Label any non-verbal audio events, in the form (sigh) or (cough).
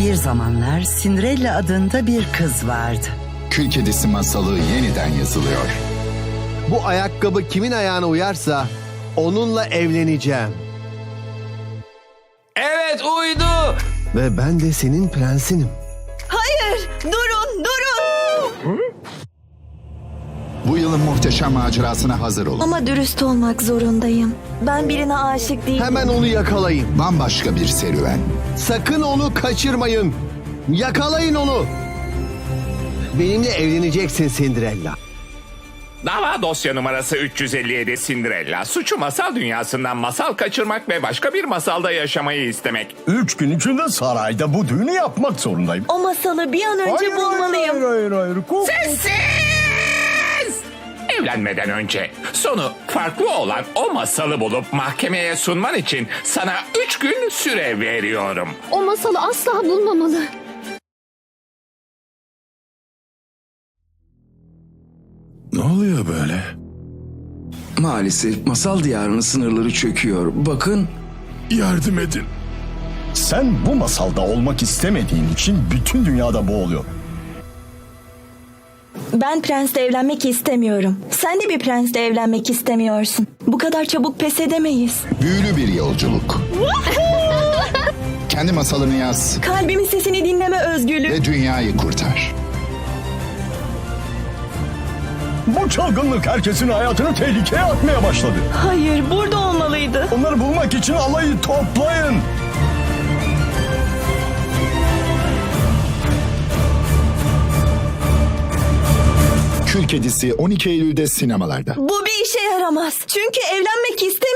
Bir zamanlar Cinderella adında bir kız vardı. Kül Kedisi masalı yeniden yazılıyor. Bu ayakkabı kimin ayağına uyarsa onunla evleneceğim. Evet uydu. Ve ben de senin prensinim. Bu yılın muhteşem macerasına hazır olun. Ama dürüst olmak zorundayım. Ben birine aşık değilim. Hemen onu yakalayın. Bambaşka bir serüven. Sakın onu kaçırmayın. Yakalayın onu. Benimle evleneceksin Cinderella. Dava dosya numarası 357 Cinderella. Suçu masal dünyasından masal kaçırmak ve başka bir masalda yaşamayı istemek. Üç gün içinde sarayda bu düğünü yapmak zorundayım. O masalı bir an önce Hayır, bulmalıyım. Hayır, hayır, hayır. Kork- Sessiz! Evlenmeden önce sonu farklı olan o masalı bulup mahkemeye sunman için sana üç gün süre veriyorum. O masalı asla bulmamalı. Ne oluyor böyle? Maalesef masal diyarının sınırları çöküyor. Bakın Yardım edin. Sen bu masalda olmak istemediğin için bütün dünyada bu oluyor. Ben prensle evlenmek istemiyorum. Sen de bir prensle evlenmek istemiyorsun. Bu kadar çabuk pes edemeyiz. Büyülü bir yolculuk. (laughs) Kendi masalını yaz Kalbimin sesini dinleme özgürlüğü. ve dünyayı kurtar. Bu çılgınlık herkesin hayatını tehlikeye atmaya başladı. Hayır, burada olmalıydı. Onları bulmak için alayı toplayın. Kül Kedisi 12 Eylül'de sinemalarda. Bu bir işe yaramaz. Çünkü evlenmek istemiyorum.